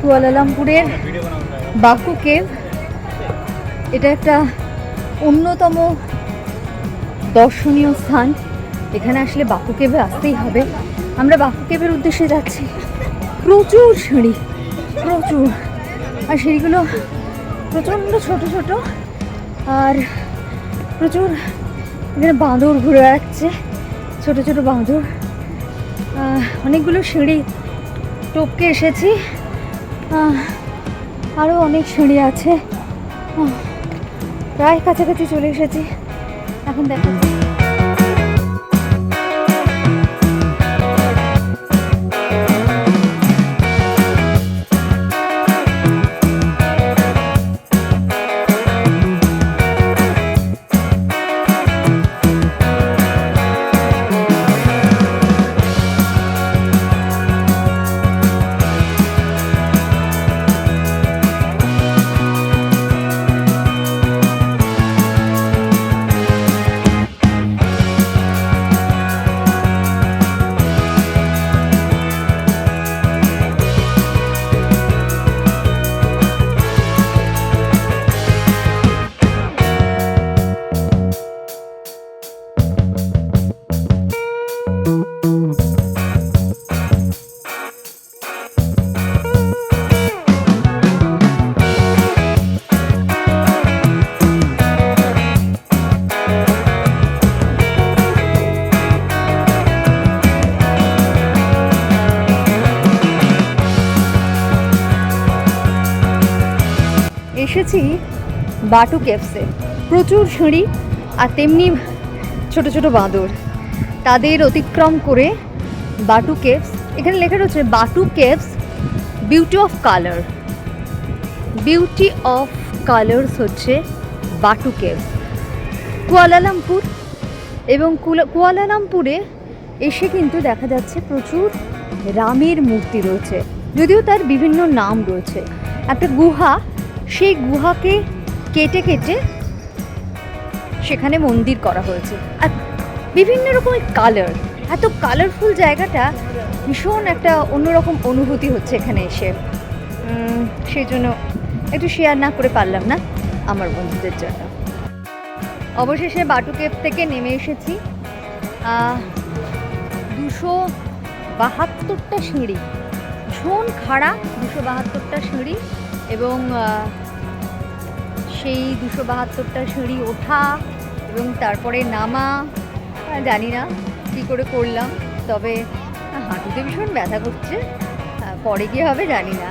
কুয়ালালামপুরের Baku cave এটা একটা অন্যতম দর্শনীয় স্থান। এখানে আসলে বাকু কেভে আসতেই হবে। আমরা বাকু কেভের উদ্দেশ্যে যাচ্ছি। প্রচুর সিঁড়ি, প্রচুর। আর সিঁড়িগুলো প্রচণ্ড ছোট ছোট। আর প্রচুর এখানে বাঁদর ঘুরে বেড়াচ্ছে। ছোট ছোট বাঁদর। অনেকগুলো সিঁড়ি টপকে এসেছি। আরও অনেক সিঁড়ি আছে। প্রায় কাছাকাছি চলে এসেছি। এখন দেখা এসেছি বাটু কেভসে প্রচুর সিঁড়ি আর তেমনি ছোট ছোট বাঁদর। তাদের অতিক্রম করে বাটু কেভস এখানে লেখা রয়েছে Batu caves beauty of colour. Beauty of colours হচ্ছে বাটু কেভস কুয়ালালামপুর এবং কুয়ালালামপুরে এসে কিন্তু দেখা যাচ্ছে প্রচুর রামের মূর্তি রয়েছে, যদিও তার বিভিন্ন নাম রয়েছে। একটা গুহা সেই গুহাকে কেটে কেটে সেখানে মন্দির করা হয়েছে। আর বিভিন্ন রকমের কালার এত কালারফুল জায়গাটা ভীষণ একটা অন্যরকম অনুভূতি হচ্ছে এখানে এসে। সেই জন্য একটু শেয়ার না করে পারলাম না আমার বন্ধুদের জন্য। অবশেষে বাটু কেভ থেকে নেমে এসেছি। দুশো বাহাত্তরটা সিঁড়ি। ভীষণ খাড়া দুশো বাহাত্তরটা সিঁড়ি এবং সেই দুশো বাহাত্তরটা সিঁড়ি ওঠা এবং তারপরে নামা জানি না কী করে করলাম, তবে হাঁটুতে ভীষণ ব্যথা করছে পরে কী হবে জানি না।